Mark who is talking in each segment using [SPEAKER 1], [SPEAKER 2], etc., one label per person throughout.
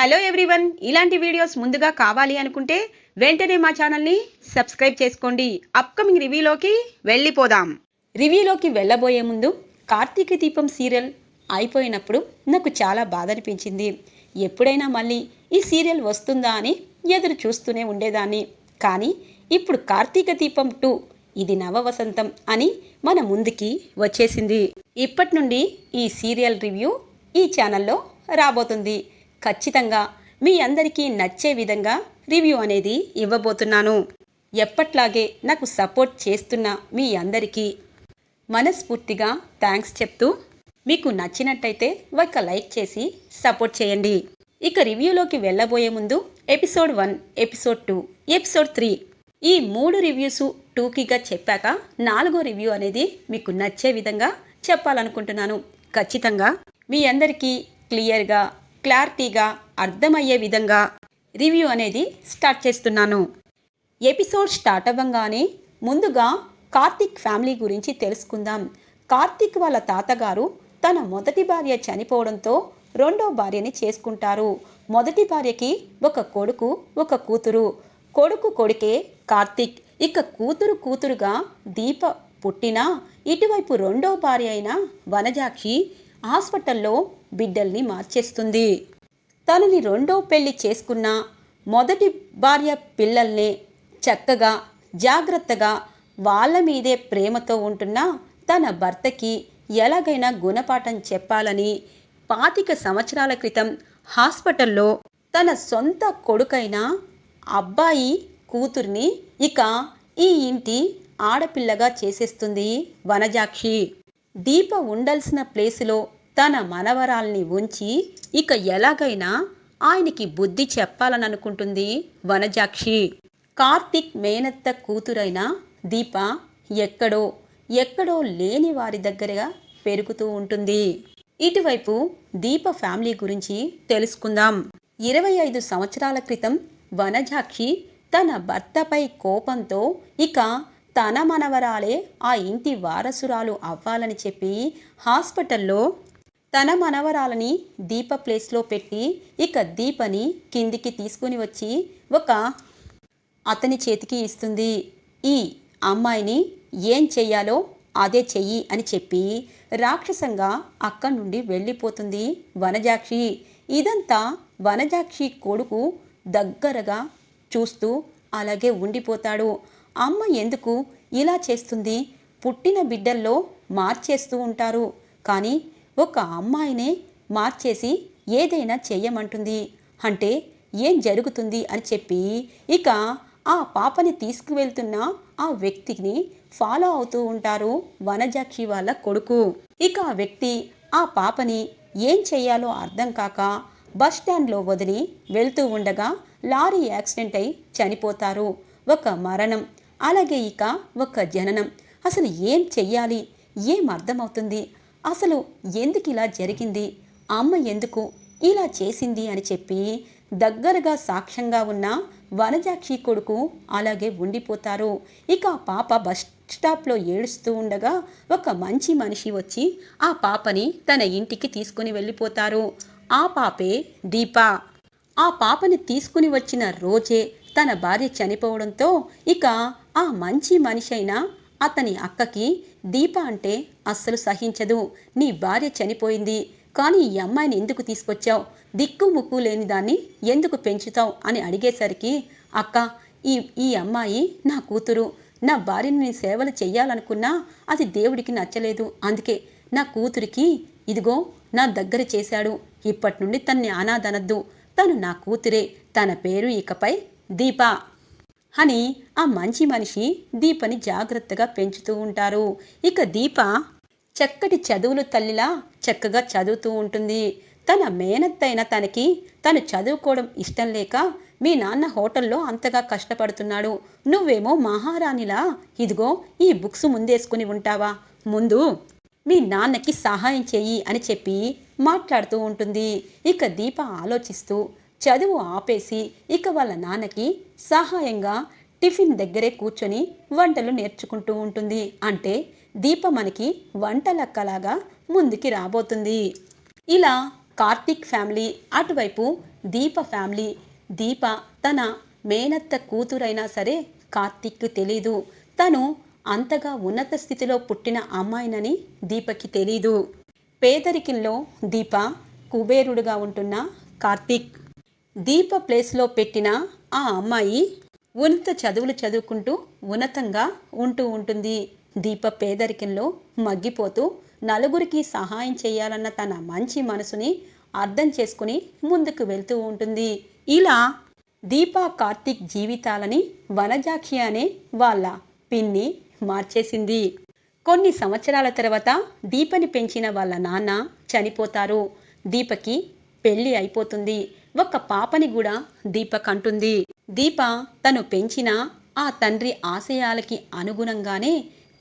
[SPEAKER 1] Hello everyone ఇలాంటి videos ముందుగా కావాలి అనుకుంటే వెంటనే మా ఛానల్ని సబ్స్క్రైబ్ చేసుకోండి. అప్కమింగ్ రివ్యూలోకి వెళ్ళిపోదాం. రివ్యూలోకి వెళ్ళబోయే ముందు కార్తీక దీపం సీరియల్ అయిపోయినప్పుడు నాకు చాలా బాధ అనిపించింది ఎప్పుడైనా మళ్ళీ ఈ సీరియల్ వస్తుందా అని ఎదురు చూస్తూనే ఉండేదాన్ని. కానీ ఇప్పుడు కార్తీక దీపం టూ ఇది నవ వసంతం అని మన ముందుకి వచ్చేసింది. ఇప్పటి నుండి ఈ సీరియల్ రివ్యూ ఈ ఛానల్లో రాబోతుంది. ఖచ్చితంగా మీ అందరికీ నచ్చే విధంగా రివ్యూ అనేది ఇవ్వబోతున్నాను. ఎప్పట్లాగే నాకు సపోర్ట్ చేస్తున్న మీ అందరికీ మనస్ఫూర్తిగా థ్యాంక్స్ చెప్తూ మీకు నచ్చినట్టయితే ఒక లైక్ చేసి సపోర్ట్ చేయండి. ఇక రివ్యూలోకి వెళ్ళబోయే ముందు episode one episode two episode three ఈ మూడు రివ్యూస్ టూకీగా చెప్పాక నాలుగో రివ్యూ అనేది మీకు నచ్చే విధంగా చెప్పాలనుకుంటున్నాను. ఖచ్చితంగా మీ అందరికీ క్లియర్గా క్లారిటీగా అర్థమయ్యే విధంగా రివ్యూ అనేది స్టార్ట్ చేస్తున్నాను. ఎపిసోడ్ స్టార్ట్ అవ్వగానే ముందుగా కార్తిక్ ఫ్యామిలీ గురించి తెలుసుకుందాం. కార్తిక్ వాళ్ళ తాతగారు తన మొదటి భార్య చనిపోవడంతో రెండో భార్యని చేసుకుంటారు. మొదటి భార్యకి ఒక కొడుకు ఒక కూతురు. కొడుకు కొడుకే కార్తిక్. ఇక కూతురు కూతురుగా దీప పుట్టినా ఇటువైపు రెండో భార్య అయిన వనజాక్షి హాస్పిటల్లో బిడ్డల్ని మార్చేస్తుంది. తనని రెండో పెళ్ళి చేసుకున్న మొదటి భార్య పిల్లల్ని చక్కగా జాగ్రత్తగా వాళ్ళ మీదే ప్రేమతో ఉంటున్న తన భర్తకి ఎలాగైనా గుణపాఠం చెప్పాలని పాతిక సంవత్సరాల క్రితం హాస్పిటల్లో తన సొంత కొడుకైన అబ్బాయి కూతుర్ని ఇక ఈ ఇంటి ఆడపిల్లగా చేసేస్తుంది వనజాక్షి. దీప ఉండాల్సిన ప్లేసులో తన మనవరాల్ని ఉంచి ఇక ఎలాగైనా ఆయనకి బుద్ధి చెప్పాలని అనుకుంటుంది వనజాక్షి. కార్తిక్ మేనత్త కూతురైన దీప ఎక్కడో ఎక్కడో లేని వారి దగ్గరగా పెరుగుతూ ఉంటుంది. ఇటువైపు దీప ఫ్యామిలీ గురించి తెలుసుకుందాం. ఇరవై ఐదు సంవత్సరాల క్రితం వనజాక్షి తన భర్తపై కోపంతో ఇక తన మనవరాలే ఆ ఇంటి వారసురాలు అవ్వాలని చెప్పి హాస్పిటల్లో తన మనవరాలని దీప ప్లేస్లో పెట్టి ఇక దీపని కిందికి తీసుకుని వచ్చి ఒక అతని చేతికి ఇస్తుంది. ఈ అమ్మాయిని ఏం చెయ్యాలో అదే చెయ్యి అని చెప్పి రాక్షసంగా అక్కడి నుండి వెళ్ళిపోతుంది వనజాక్షి. ఇదంతా వనజాక్షి కొడుకు దగ్గరగా చూస్తూ అలాగే ఉండిపోతాడు. అమ్మ ఎందుకు ఇలా చేస్తుంది? పుట్టిన బిడ్డల్లో మార్చేస్తూ ఉంటారు. కానీ ఒక అమ్మాయినే మార్చేసి ఏదైనా చేయమంటుంది. అంటే ఏం జరుగుతుంది అని చెప్పి ఇక ఆ పాపని తీసుకువెళ్తున్న ఆ వ్యక్తిని ఫాలో అవుతూ ఉంటారు వనజాక్షి వాళ్ళ కొడుకు. ఇక ఆ వ్యక్తి ఆ పాపని ఏం చేయాలో అర్థం కాక బస్ స్టాండ్లో వదిలి వెళ్తూ ఉండగా లారీ యాక్సిడెంట్ అయి చనిపోతారు. ఒక మరణం అలాగే ఇక ఒక జననం. అసలు ఏం చెయ్యాలి? ఏం అర్థమవుతుంది? అసలు ఎందుకు ఇలా జరిగింది? అమ్మ ఎందుకు ఇలా చేసింది అని చెప్పి దగ్గరగా సాక్ష్యంగా ఉన్న వనజాక్షి కొడుకు అలాగే ఉండిపోతారు. ఇక ఆ పాప బస్ స్టాప్లో ఏడుస్తూ ఉండగా ఒక మంచి మనిషి వచ్చి ఆ పాపని తన ఇంటికి తీసుకుని వెళ్ళిపోతారు. ఆ పాపే దీప. ఆ పాపని తీసుకుని వచ్చిన రోజే తన భార్య చనిపోవడంతో ఇక ఆ మంచి మనిషి అయిన అతని అక్కకి దీప అంటే అస్సలు సహించదు. నీ భార్య చనిపోయింది. కానీ ఈ అమ్మాయిని ఎందుకు తీసుకొచ్చావు? దిక్కు ముక్కు లేని దాన్ని ఎందుకు పెంచుతావు? అని అడిగేసరికి అక్క ఈ ఈ అమ్మాయి నా కూతురు. నా భార్యని నేను సేవలు చెయ్యాలనుకున్నా అది దేవుడికి నచ్చలేదు. అందుకే నా కూతురికి ఇదిగో నా దగ్గర చేశాడు. ఇప్పటి నుండి తన్ని అనాదనద్దు తను నా కూతురే. తన పేరు ఇకపై దీప. అని ఆ మంచి మనిషి దీపని జాగ్రత్తగా పెంచుతూ ఉంటారు. ఇక దీప చక్కటి చదువులు తల్లిలా చక్కగా చదువుతూ ఉంటుంది. తన మేనత్తైన తనకి తను చదువుకోవడం ఇష్టం లేక మీ నాన్న హోటల్లో అంతగా కష్టపడుతున్నాడు. నువ్వేమో మహారాణిలా ఇదిగో ఈ బుక్స్ ముందేసుకుని ఉంటావా? ముందు మీ నాన్నకి సహాయం చేయి అని చెప్పి మాట్లాడుతూ ఉంటుంది. ఇక దీప ఆలోచిస్తూ చదువు ఆపేసి ఇక వాళ్ళ నాన్నకి సహాయంగా టిఫిన్ దగ్గరే కూర్చొని వంటలు నేర్చుకుంటూ ఉంటుంది. అంటే దీప మనకి వంటలక్కలాగా ముందుకి రాబోతుంది. ఇలా కార్తీక్ ఫ్యామిలీ అటువైపు దీప ఫ్యామిలీ దీప తన మేనత్త కూతురైనా సరే కార్తీక్ తెలీదు. తను అంతగా ఉన్నత స్థితిలో పుట్టిన అమ్మాయినని దీపకి తెలీదు. పేదరికంలో దీప కుబేరుడుగా ఉంటున్న కార్తీక్ దీప ప్లేస్లో పెట్టిన ఆ అమ్మాయి ఉన్నత చదువులు చదువుకుంటూ ఉన్నతంగా ఉంటూ ఉంటుంది. దీప పేదరికంలో మగ్గిపోతూ నలుగురికి సహాయం చేయాలన్న తన మంచి మనసుని అర్థం చేసుకుని ముందుకు వెళ్తూ ఉంటుంది. ఇలా దీప కార్తీక్ జీవితాలని వనజాక్షి అనే వాళ్ళ పిన్ని మార్చేసింది. కొన్ని సంవత్సరాల తర్వాత దీపని పెంచిన వాళ్ళ నాన్న చనిపోతారు. దీపకి పెళ్ళి అయిపోతుంది. ఒక పాపని కూడా దీప కంటుంది దీప తను పెంచిన ఆ తండ్రి ఆశయాలకి అనుగుణంగానే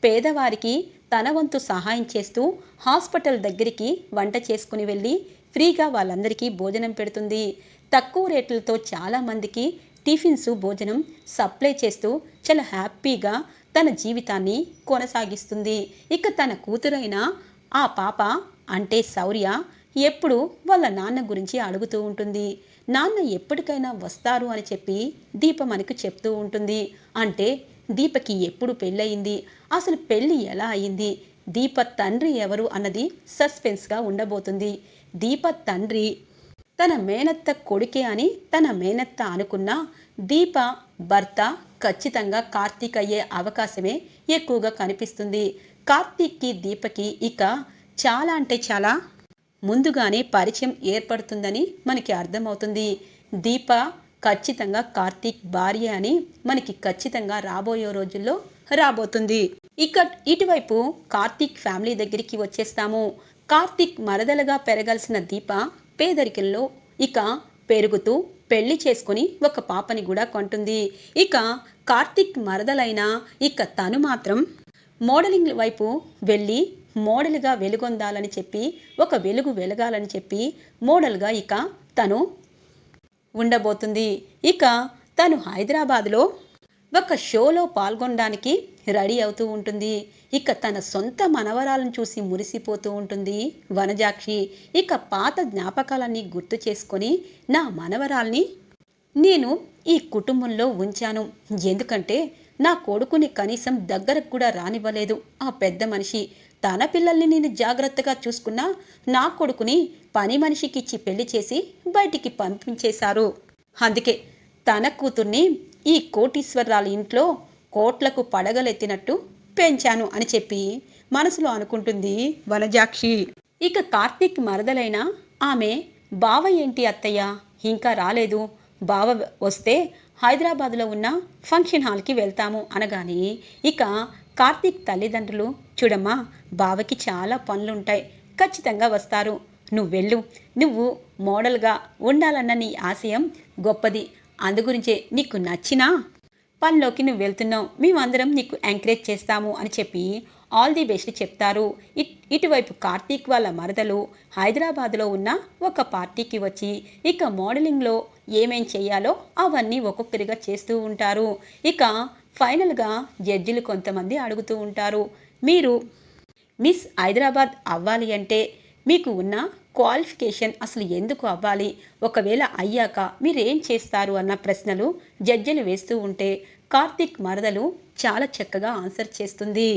[SPEAKER 1] పేదవారికి తన వంతు సహాయం చేస్తూ హాస్పిటల్ దగ్గరికి వంట చేసుకుని వెళ్ళి ఫ్రీగా వాళ్ళందరికీ భోజనం పెడుతుంది. తక్కువ రేట్లతో చాలామందికి టిఫిన్స్ భోజనం సప్లై చేస్తూ చాలా హ్యాపీగా తన జీవితాన్ని కొనసాగిస్తుంది. ఇక తన కూతురైన ఆ పాప అంటే శౌర్య ఎప్పుడు వాళ్ళ నాన్న గురించి అడుగుతూ ఉంటుంది. నాన్న ఎప్పటికైనా వస్తారు అని చెప్పి దీప మనకు చెప్తూ ఉంటుంది. అంటే దీపకి ఎప్పుడు పెళ్ళయింది? అసలు పెళ్ళి ఎలా అయింది? దీప తండ్రి ఎవరు అన్నది సస్పెన్స్గా ఉండబోతుంది. దీప తండ్రి తన మేనత్త కొడుకే అని తన మేనత్త అనుకున్న దీప భర్త ఖచ్చితంగా కార్తీక్ అయ్యే అవకాశమే ఎక్కువగా కనిపిస్తుంది. కార్తీక్కి దీపకి ఇక చాలా అంటే చాలా ముందుగానే పరిచయం ఏర్పడుతుందని మనకి అర్థమవుతుంది. దీప ఖచ్చితంగా కార్తీక్ భార్య అని మనకి ఖచ్చితంగా రాబోయే రోజుల్లో రాబోతుంది. ఇక ఇటువైపు కార్తీక్ ఫ్యామిలీ దగ్గరికి వచ్చేస్తాము. కార్తీక్ మరదలుగా పెరగాల్సిన దీప పేదరికంలో ఇక పెరుగుతూ పెళ్ళి చేసుకుని ఒక పాపని కూడా కొంటుంది. ఇక కార్తీక్ మరదలైన ఇక తను మాత్రం మోడలింగ్ వైపు వెళ్ళి మోడల్గా వెలుగొందాలని చెప్పి ఒక వెలుగు వెలగాలని చెప్పి మోడల్గా ఇక తను ఉండబోతుంది. ఇక తను హైదరాబాద్లో ఒక షోలో పాల్గొనడానికి రెడీ అవుతూ ఉంటుంది. ఇక తన సొంత మనవరాలను చూసి మురిసిపోతూ ఉంటుంది వనజాక్షి. ఇక పాత జ్ఞాపకాలన్నీ గుర్తు చేసుకొని నా మనవరాల్ని నేను ఈ కుటుంబంలో ఉంచాను. ఎందుకంటే నా కొడుకుని కనీసం దగ్గరకు కూడా రానివ్వలేదు ఆ పెద్ద మనిషి. తన పిల్లల్ని నేను జాగ్రత్తగా చూసుకున్నా నా కొడుకుని పని మనిషికిచ్చి పెళ్ళి చేసి బయటికి పంపించేశారు. అందుకే తన కూతుర్ని ఈ కోటీశ్వరరాల ఇంట్లో కోట్లకు పడగలెత్తినట్టు పెంచాను అని చెప్పి మనసులో అనుకుంటుంది వనజాక్షి. ఇక కార్తీక్ మరదలైన ఆమె బావ ఏంటి అత్తయ్య? ఇంకా రాలేదు. బావ వస్తే హైదరాబాద్లో ఉన్న ఫంక్షన్ హాల్కి వెళ్తాము అనగానే ఇక కార్తీక్ తల్లిదండ్రులు చూడమ్మా బావకి చాలా పనులుంటాయి. ఖచ్చితంగా వస్తారు. నువ్వు వెళ్ళు. నువ్వు మోడల్గా ఉండాలన్న నీ ఆశయం గొప్పది. అందుగురించే నీకు నచ్చినా పనిలోకి నువ్వు వెళ్తున్నావు. మేమందరం నీకు ఎంకరేజ్ చేస్తాము అని చెప్పి ఆల్ ది బెస్ట్ చెప్తారు. ఇ ఇటువైపు కార్తీక్ వాళ్ళ మరదలు హైదరాబాద్లో ఉన్న ఒక పార్టీకి వచ్చి ఇక మోడలింగ్లో ఏమేం చేయాలో అవన్నీ ఒక్కొక్కరిగా చేస్తూ ఉంటారు. ఇక ఫైనల్గా జడ్జిలు కొంతమంది అడుగుతూ ఉంటారు. మీరు మిస్ హైదరాబాద్ అవ్వాలి అంటే మీకు ఉన్న క్వాలిఫికేషన్ అసలు ఎందుకు అవ్వాలి? ఒకవేళ అయ్యాక మీరేం చేస్తారు? అన్న ప్రశ్నలు జడ్జిలు వేస్తూ ఉంటే కార్తీక్ మరదలు చాలా చక్కగా ఆన్సర్ చేస్తుంది.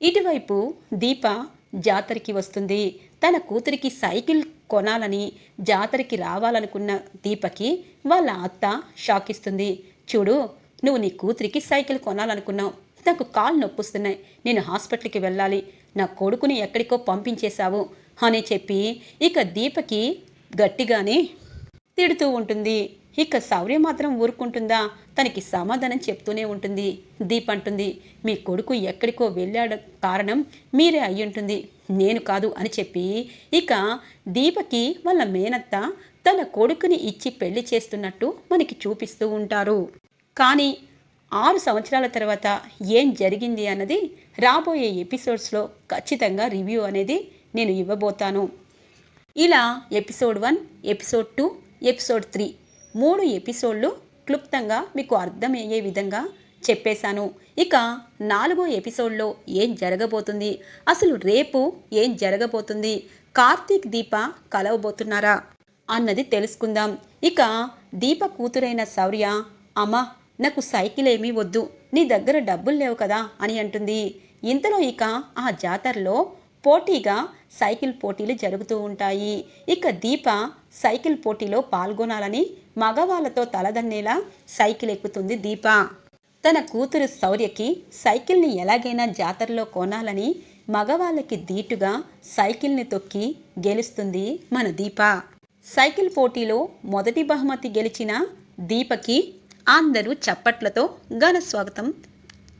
[SPEAKER 1] ఇటువైపు దీప జాతరకి వస్తుంది. తన కూతురికి సైకిల్ కొనాలని జాతరకి రావాలనుకున్న దీపకి వాళ్ళ అత్త షాకిస్తుంది. చూడు నువ్వు నీ కూతురికి సైకిల్ కొనాలనుకున్నావు. నాకు కాళ్ళు నొప్పుస్తున్నాయి. నేను హాస్పిటల్కి వెళ్ళాలి. నా కొడుకుని ఎక్కడికో పంపించేశావు అని చెప్పి ఇక దీపకి గట్టిగానే తిడుతూ ఉంటుంది. ఇక సౌర్య మాత్రం ఊరుకుంటుందా? తనకి సమాధానం చెప్తూనే ఉంటుంది. దీప్ అంటుంది మీ కొడుకు ఎక్కడికో వెళ్ళాడ కారణం మీరే అయ్యుంటుంది నేను కాదు అని చెప్పి ఇక దీపకి వాళ్ళ మేనత్త తన కొడుకుని ఇచ్చి పెళ్ళి చేస్తున్నట్టు మనకి చూపిస్తూ ఉంటారు. కానీ ఆరు సంవత్సరాల తర్వాత ఏం జరిగింది అన్నది రాబోయే ఎపిసోడ్స్లో ఖచ్చితంగా రివ్యూ అనేది నేను ఇవ్వబోతాను. ఇలా episode one episode two episode three మూడు ఎపిసోడ్లు క్లుప్తంగా మీకు అర్థమయ్యే విధంగా చెప్పేశాను. ఇక నాలుగో ఎపిసోడ్లో ఏం జరగబోతుంది? అసలు రేపు ఏం జరగబోతుంది? కార్తీక్ దీప కలవబోతున్నారా? అన్నది తెలుసుకుందాం. ఇక దీప కూతురైన శౌర్య అమ్మా నాకు సైకిల్ ఏమీ వద్దు నీ దగ్గర డబ్బులు లేవు కదా అని అంటుంది. ఇంతలో ఇక ఆ జాతరలో పోటీగా సైకిల్ పోటీలు జరుగుతూ ఉంటాయి. ఇక దీప సైకిల్ పోటీలో పాల్గొనాలని మగవాళ్ళతో తలదన్నేలా సైకిల్ ఎక్కుతుంది దీప. తన కూతురు శౌర్యకి సైకిల్ని ఎలాగైనా జాతరలో కొనాలని మగవాళ్ళకి దీటుగా సైకిల్ని తొక్కి గెలుస్తుంది మన దీప. సైకిల్ పోటీలో మొదటి బహుమతి గెలిచిన దీపకి అందరూ చప్పట్లతో ఘన స్వాగతం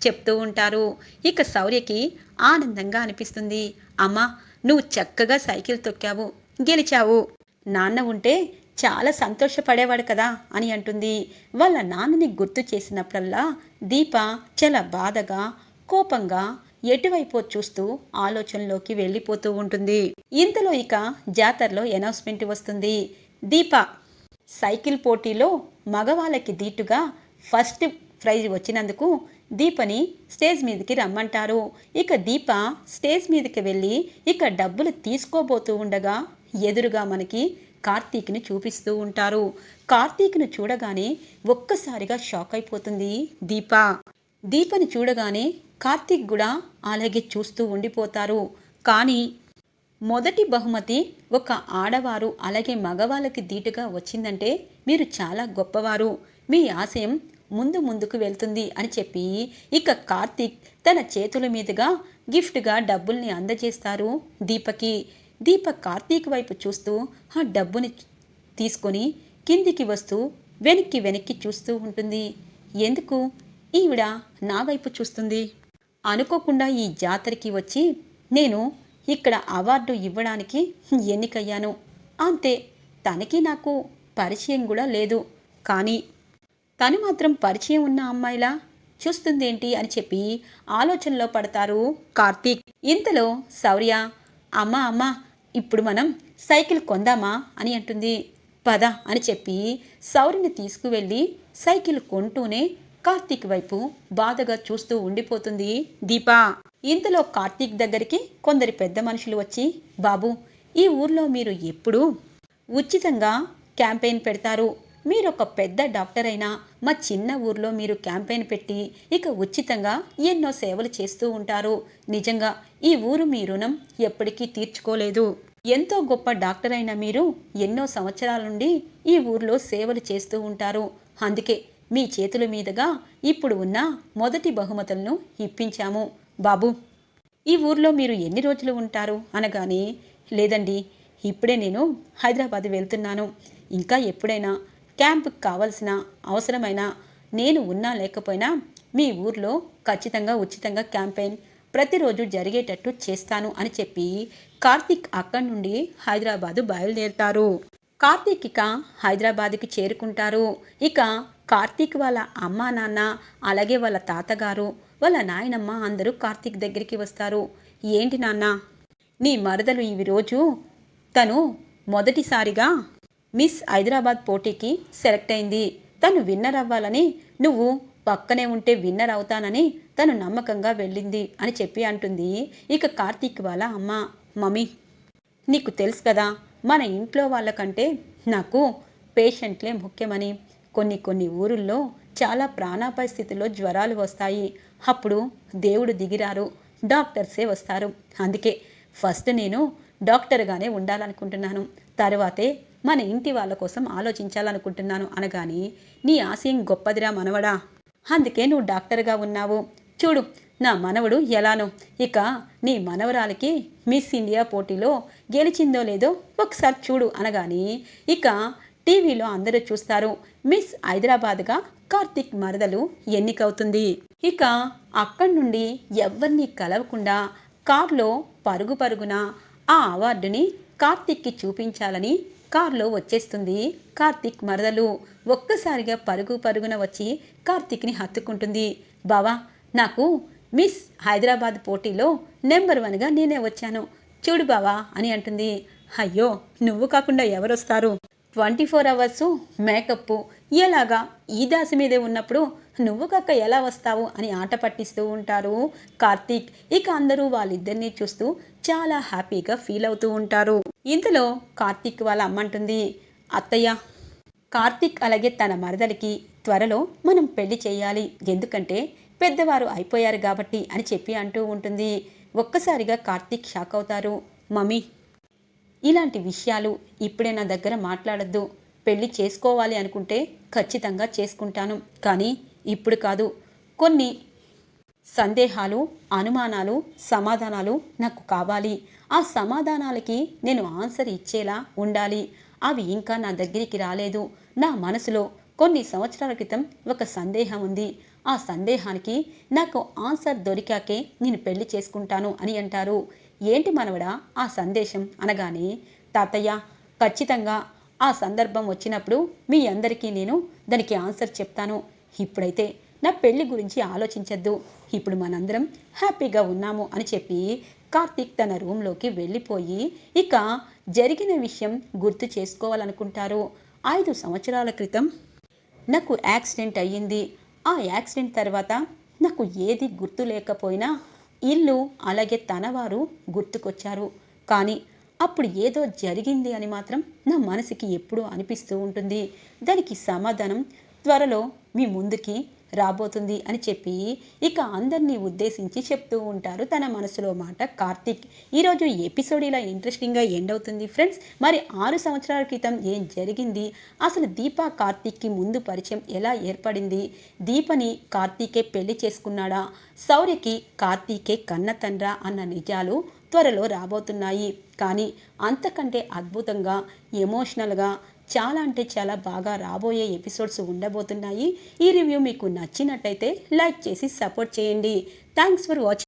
[SPEAKER 1] చెప్తూ ఉంటారు. ఇక శౌర్యకి ఆనందంగా అనిపిస్తుంది. అమ్మా నువ్వు చక్కగా సైకిల్ తొక్కావు గెలిచావు. నాన్న ఉంటే చాలా సంతోషపడేవాడు కదా అని అంటుంది. వాళ్ళ నాన్నని గుర్తు చేసినప్పుడల్లా దీప చాలా బాధగా కోపంగా ఎటువైపు చూస్తూ ఆలోచనలోకి వెళ్ళిపోతూ ఉంటుంది. ఇంతలో ఇక జాతరలో అనౌన్స్మెంట్ వస్తుంది. దీప సైకిల్ పోటీలో మగవాళ్ళకి దీటుగా ఫస్ట్ ప్రైజ్ వచ్చినందుకు దీపని స్టేజ్ మీదకి రమ్మంటారు. ఇక దీప స్టేజ్ మీదకి వెళ్ళి ఇక డబ్బులు తీసుకోబోతూ ఉండగా ఎదురుగా మనకి కార్తీక్ని చూపిస్తూ ఉంటారు. కార్తీక్ను చూడగానే ఒక్కసారిగా షాక్ అయిపోతుంది దీప. దీపని చూడగానే కార్తీక్ కూడా అలాగే చూస్తూ ఉండిపోతారు. కానీ మొదటి బహుమతి ఒక ఆడవారు అలాగే మగవాళ్ళకి దీటుగా వచ్చిందంటే మీరు చాలా గొప్పవారు. మీ ఆశయం ముందు ముందుకు వెళ్తుంది అని చెప్పి ఇక కార్తీక్ తన చేతుల మీదుగా గిఫ్ట్గా డబ్బుల్ని అందజేస్తారు దీపకి. దీప కార్తీక్ వైపు చూస్తూ ఆ డబ్బుని తీసుకొని కిందికి వస్తూ వెనక్కి వెనక్కి చూస్తూ ఉంటుంది. ఎందుకు? ఈవిడ నా వైపు చూస్తుంది. అనుకోకుండా ఈ జాతరకి వచ్చి నేను ఇక్కడ అవార్డు ఇవ్వడానికి ఎన్నికయ్యాను. అంతే తనకి నాకు పరిచయం కూడా లేదు. కానీ తను మాత్రం పరిచయం ఉన్న అమ్మాయిలా చూస్తుందేంటి అని చెప్పి ఆలోచనలో పడతారు కార్తీక్. ఇంతలో శౌర్య అమ్మ అమ్మ ఇప్పుడు మనం సైకిల్ కొందామా అని అంటుంది. పద అని చెప్పి శౌర్యని తీసుకువెళ్ళి సైకిల్ కొంటూనే కార్తీక్ వైపు బాధగా చూస్తూ ఉండిపోతుంది దీపా. ఇంతలో కార్తీక్ దగ్గరికి కొందరి పెద్ద మనుషులు వచ్చి బాబు ఈ ఊర్లో మీరు ఎప్పుడూ? ఉచితంగా క్యాంపెయిన్ పెడతారు. మీరు ఒక పెద్ద డాక్టర్ అయినా మా చిన్న ఊర్లో మీరు క్యాంపెయిన్ పెట్టి ఇక ఉచితంగా ఎన్నో సేవలు చేస్తూ ఉంటారు. నిజంగా ఈ ఊరు మీ రుణం ఎప్పటికీ తీర్చుకోలేదు. ఎంతో గొప్ప డాక్టర్ అయిన మీరు ఎన్నో సంవత్సరాల నుండి ఈ ఊర్లో సేవలు చేస్తూ ఉంటారు. అందుకే మీ చేతుల మీదుగా ఇప్పుడు ఉన్న మొదటి బహుమతులను ఇప్పించాము. బాబు ఈ ఊర్లో మీరు ఎన్ని రోజులు ఉంటారు? అనగానే లేదండి ఇప్పుడే నేను హైదరాబాద్ వెళ్తున్నాను. ఇంకా ఎప్పుడైనా క్యాంపుకి కావలసిన అవసరమైన నేను ఉన్నా లేకపోయినా మీ ఊర్లో ఖచ్చితంగా ఉచితంగా క్యాంపెయిన్ ప్రతిరోజు జరిగేటట్టు చేస్తాను అని చెప్పి కార్తీక్ అక్కడి నుండి హైదరాబాదు బయలుదేరుతారు. కార్తీక్ ఇక హైదరాబాద్కి చేరుకుంటారు. ఇక కార్తీక్ వాళ్ళ అమ్మ నాన్న అలాగే వాళ్ళ తాతగారు వాళ్ళ నాయనమ్మ అందరూ కార్తీక్ దగ్గరికి వస్తారు. ఏంటి నాన్న నీ మరదలు ఈ రోజు తను మొదటిసారిగా మిస్ హైదరాబాద్ పోటీకి సెలెక్ట్ అయింది. తను విన్నర్ అవ్వాలని నువ్వు పక్కనే ఉంటే విన్నర్ అవుతానని తను నమ్మకంగా వెళ్ళింది అని చెప్పి అంటుంది ఇక కార్తీక్ వాళ్ళ అమ్మ. మమ్మీ నీకు తెలుసు కదా మన ఇంట్లో వాళ్ళకంటే నాకు పేషెంట్లే ముఖ్యమని కొన్ని కొన్ని ఊరుల్లో చాలా ప్రాణాపాయ స్థితిలో జ్వరాలు వస్తాయి. అప్పుడు దేవుడు దిగిరారు. డాక్టర్సే వస్తారు. అందుకే ఫస్ట్ నేను డాక్టర్గానే ఉండాలనుకుంటున్నాను. తర్వాతే మన ఇంటి వాళ్ళ కోసం ఆలోచించాలనుకుంటున్నాను అనగాని నీ ఆశయం గొప్పదిరా మనవడా. అందుకే నువ్వు డాక్టర్గా ఉన్నావు. చూడు నా మనవడు ఎలానో. ఇక నీ మనవరాలకి మిస్ ఇండియా పోటీలో గెలిచిందో లేదో ఒకసారి చూడు అనగాని ఇక టీవీలో అందరూ చూస్తారు మిస్ హైదరాబాద్గా కార్తిక్ మరదలు ఎన్నికవుతుంది. ఇక అక్కడి నుండి ఎవరిని కలవకుండా కార్లో పరుగు పరుగున ఆ అవార్డుని కార్తిక్కి చూపించాలని కారులో వచ్చేస్తుంది కార్తిక్ మరదలు. ఒక్కసారిగా పరుగు పరుగున వచ్చి కార్తిక్ని హత్తుకుంటుంది. బావా నాకు మిస్ హైదరాబాద్ పోటీలో నెంబర్ వన్గా నేనే వచ్చాను. చూడు బావా అని అంటుంది. అయ్యో నువ్వు కాకుండా ఎవరొస్తారు? ట్వంటీ ఫోర్ అవర్సు మేకప్ ఎలాగా? ఈ దాసి మీదే ఉన్నప్పుడు నువ్వు కాక ఎలా వస్తావు అని ఆట పట్టిస్తూ ఉంటారు కార్తీక్. ఇక అందరూ వాళ్ళిద్దరినీ చూస్తూ చాలా హ్యాపీగా ఫీల్ అవుతూ ఉంటారు. ఇంతలో కార్తీక్ వాళ్ళ అమ్మంటుంది అత్తయ్య కార్తీక్ అలాగే తన మరదలికి త్వరలో మనం పెళ్ళి చేయాలి. ఎందుకంటే పెద్దవారు అయిపోయారు కాబట్టి అని చెప్పి అంటూ ఉంటుంది. ఒక్కసారిగా కార్తీక్ షాక్ అవుతారు. మమ్మీ ఇలాంటి విషయాలు ఇప్పుడే నా దగ్గర మాట్లాడద్దు. పెళ్ళి చేసుకోవాలి అనుకుంటే ఖచ్చితంగా చేసుకుంటాను. కానీ ఇప్పుడు కాదు. కొన్ని సందేహాలు అనుమానాలు సమాధానాలు నాకు కావాలి. ఆ సమాధానాలకి నేను ఆన్సర్ ఇచ్చేలా ఉండాలి. అవి ఇంకా నా దగ్గరికి రాలేదు. నా మనసులో కొన్ని సంవత్సరాల క్రితం ఒక సందేహం ఉంది. ఆ సందేహానికి నాకు ఆన్సర్ దొరికాకే నేను పెళ్ళి చేసుకుంటాను అని అంటారు. ఏంటి మనవడా ఆ సందేశం? అనగానే తాతయ్య ఖచ్చితంగా ఆ సందర్భం వచ్చినప్పుడు మీ అందరికీ నేను దానికి ఆన్సర్ చెప్తాను. ఇప్పుడైతే నా పెళ్ళి గురించి ఆలోచించద్దు. ఇప్పుడు మనందరం హ్యాపీగా ఉన్నాము అని చెప్పి కార్తీక్ తన రూమ్లోకి వెళ్ళిపోయి ఇక జరిగిన విషయం గుర్తు చేసుకోవాలనుకుంటారు. ఐదు సంవత్సరాల క్రితం నాకు యాక్సిడెంట్ అయ్యింది. ఆ యాక్సిడెంట్ తర్వాత నాకు ఏది గుర్తు లేకపోయినా ఇల్లు అలాగే తనవారు గుర్తుకొచ్చారు. కానీ అప్పుడు ఏదో జరిగింది అని మాత్రం నా మనసుకి ఎప్పుడూ అనిపిస్తూ ఉంటుంది. దానికి సమాధానం త్వరలో మీ ముందుకి రాబోతుంది అని చెప్పి ఇక అందరినీ ఉద్దేశించి చెప్తూ ఉంటారు తన మనసులో మాట కార్తీక్. ఈరోజు ఎపిసోడ్ ఇలా ఇంట్రెస్టింగ్గా ఎండ్ అవుతుంది ఫ్రెండ్స్. మరి ఆరు సంవత్సరాల క్రితం ఏం జరిగింది? అసలు దీప కార్తీక్కి ముందు పరిచయం ఎలా ఏర్పడింది? దీపని కార్తీకే పెళ్ళి చేసుకున్నాడా? శౌర్యకి కార్తీకే కన్న తండ్రా అన్న నిజాలు త్వరలో రాబోతున్నాయి. కానీ అంతకంటే అద్భుతంగా ఎమోషనల్గా చాలా అంటే చాలా బాగా రాబోయే ఎపిసోడ్స్ ఉండబోతున్నాయి. ఈ రివ్యూ మీకు నచ్చినట్టయితే లైక్ చేసి సపోర్ట్ చేయండి. Thanks for watching